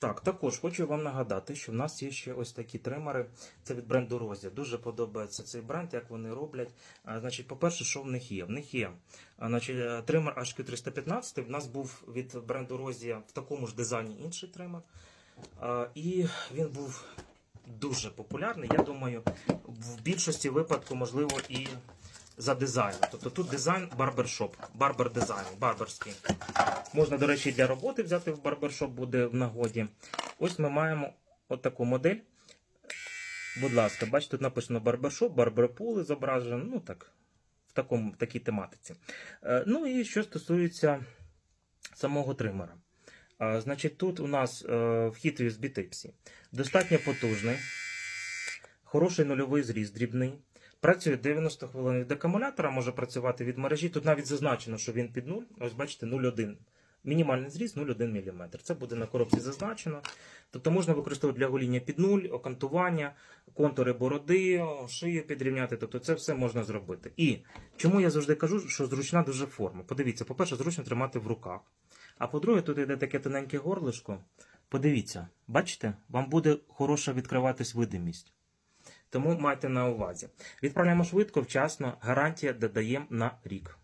Так, також хочу вам нагадати, що в нас є ще ось такі тримери. Це від бренду Розія. Дуже подобається цей бренд, як вони роблять. Значить, по-перше, що в них є? В них є значить, е, тример HQ315. В нас був від бренду Розія в такому ж дизайні інший тример. І він був дуже популярний. Я думаю, в більшості випадку, можливо, і за дизайном. Тобто тут дизайн барбершоп, барбер дизайн, барберський. Можна, до речі, для роботи взяти в барбершоп буде в нагоді. Ось ми маємо от таку модель. Будь ласка, бачите, тут написано барбершоп, барберпули зображено, ну так, в, такому, в такій тематиці. Е, Ну і що стосується самого тримера. Е, Значить, тут у нас е, вхід USB Type-C. Достатньо потужний, хороший нульовий зріз, дрібний. Працює 90 хвилин від акумулятора, може працювати від мережі. Тут навіть зазначено, що він під 0. Ось бачите, 0,1. Мінімальний зріз 0,1 мм. Це буде на коробці зазначено. Тобто можна використовувати для гоління під 0, окантування, контури бороди, шию підрівняти. Тобто це все можна зробити. І чому я завжди кажу, що зручна дуже форма. Подивіться, по-перше, зручно тримати в руках. А по-друге, тут йде таке тоненьке горлишко. Подивіться, бачите, вам буде хороша відкриватись видимість. Тому майте на увазі. Відправляємо швидко, вчасно, гарантія додаємо на рік.